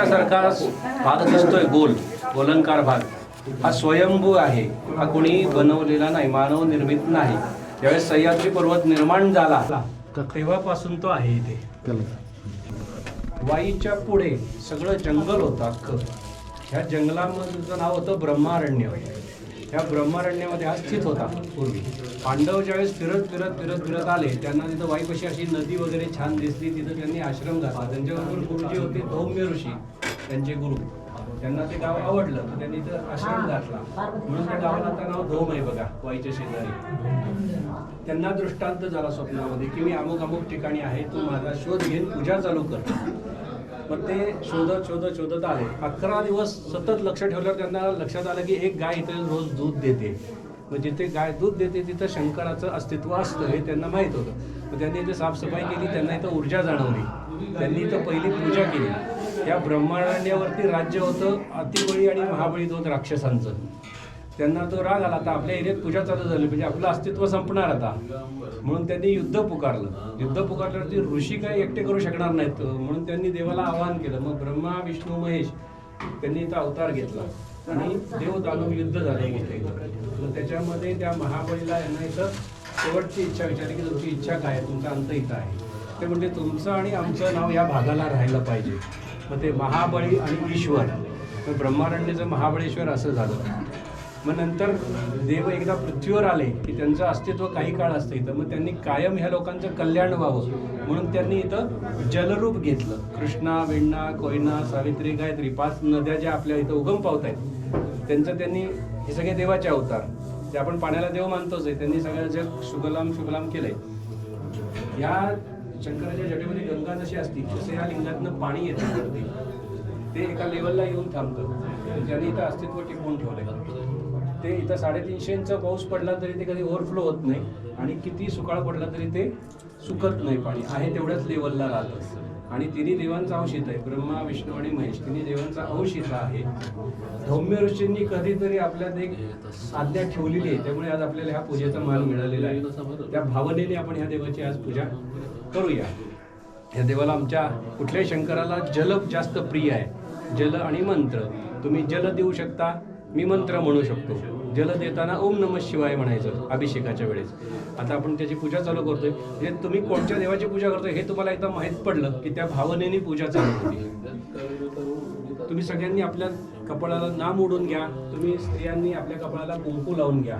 सारखा भाग दिसतोय गोल गोलंकार भाग. हा स्वयंभू आहे. हा कोणी बनवलेला नाही मानव निर्मित नाही. ज्यावेळेस सह्याद्री पर्वत निर्माण झाला. तेव्हापासून तो आहे इथे. वाईच्या पुढे सगळं जंगल होतं अख्खं. ह्या जंगलामधलं नाव होतं ब्रह्मारण्य. ह्या ब्रह्मारण्यामध्ये हा स्थित होता. पूर्वी. पांडव ज्यावेळेस फिरत फिरत फिरत फिरत आले त्यांना तिथं वाईपाशी अशी नदी वगैरे छान दिसली तिथं त्यांनी आश्रम घातला. त्यांच्याबरोबर गुरुजी होते धौम्य ऋषी त्यांचे गुरु. त्यांना ते गाव आवडलं तर त्यांनी इथं आश्रम घातला. म्हणून त्या गावाला आता नाव धोम आहे बघा वाईच्या शेजारी. त्यांना दृष्टांत झाला स्वप्नामध्ये की मी अमुक अमुक ठिकाणी आहे तू माझा शोध घेऊन पूजा चालू कर. मग ते शोधत शोधत शोधत आले अकरा दिवस सतत लक्ष ठेवल्यावर त्यांना लक्षात आलं की एक गाय इथे रोज दूध देते. मग जिथे गाय दूध देते तिथं शंकराचं अस्तित्व असतं हे त्यांना माहीत होतं. मग त्यांनी इथे साफसफाई केली त्यांना इथं ऊर्जा जाणवली. त्यांनी इथं पहिली पूजा केली. या ब्रह्मांडावरती राज्य होतं अतिबळी आणि महाबळी दोन राक्षसांचं. त्यांना तो राग आला आता आपल्या एरियात पूजा चालू झाली म्हणजे आपलं अस्तित्व संपणार आता. म्हणून त्यांनी युद्ध पुकारलं. युद्ध पुकारल्यावरती ऋषी काही एकटे करू शकणार नाहीत. म्हणून त्यांनी देवाला आवाहन केलं. मग ब्रह्मा विष्णू महेश त्यांनी इथं अवतार घेतला. आणि देव दानव युद्ध झालं मग त्याच्यामध्ये त्या महाबळीला यांना इथं शेवटची इच्छा विचारली की तुमची इच्छा काय आहे? तुमचा अंत इथं आहे. ते म्हणजे तुमचं आणि आमचं नाव या भागाला राहायला पाहिजे. मग ते महाबळी आणि ईश्वर. ब्रह्मारण्यचं ब्रह्मारण्याचं महाबळेश्वर असं झालं मग नंतर देव एकदा पृथ्वीवर आले की त्यांचं अस्तित्व काही काळ असतं इथं. मग त्यांनी कायम ह्या लोकांचं कल्याण व्हावं. म्हणून त्यांनी इथं जलरूप घेतलं. कृष्णा वेण्णा कोयना सावित्री गायत्री पाच नद्या ज्या आपल्या इथं उगम पावत आहेत त्यांचं त्यांनी हे सगळे देवाचे अवतार. ते आपण पाण्याला देव मानतोच आहे त्यांनी सगळं जग शुभलाम शुगलाम केलंय. या शंकराच्या जटेमध्ये गंगा जशी असती तसं या लिंगातनं पाणी येतं ते एका लेवलला येऊन थांबतं. ज्यांनी इथं अस्तित्व टिकवून ठेवलंय. ते इथं साडेतीनशे इंच पाऊस पडला तरी ते कधी ओव्हरफ्लो होत नाही. आणि किती सुकाळ पडला तरी ते सुकत नाही पाणी. आहे तेवढ्याच लेवलला राहतं. आणि तिन्ही देवांचा अंश इथं आहे. ब्रह्मा विष्णू आणि महेश. तिन्ही देवांचा अंश इथं आहे. धौम्य ऋषींनी कधीतरी आपल्यात एक आज्ञा ठेवलेली आहे. त्यामुळे आज आपल्याला ह्या पूजेचा मान मिळालेला आहे. त्या भावनेने आपण ह्या देवाची आज पूजा करूया. ह्या देवाला आमच्या कुठल्याही शंकराला जल जास्त प्रिय आहे. जल आणि मंत्र. तुम्ही जल देऊ शकता. मी मंत्र म्हणू शकतो. जल देताना ओम नम शिवाय म्हणायचं अभिषेकाच्या वेळेस. आता आपण त्याची पूजा चालू करतोय. म्हणजे तुम्ही कोणत्या देवाची पूजा करतोय हे तुम्हाला एकदा माहीत पडलं की त्या भावनेने पूजा चालू होती. तुम्ही सगळ्यांनी आपल्या कपाळाला नाम ओढून घ्या. तुम्ही स्त्रियांनी आपल्या कपाळाला कुंकू लावून घ्या.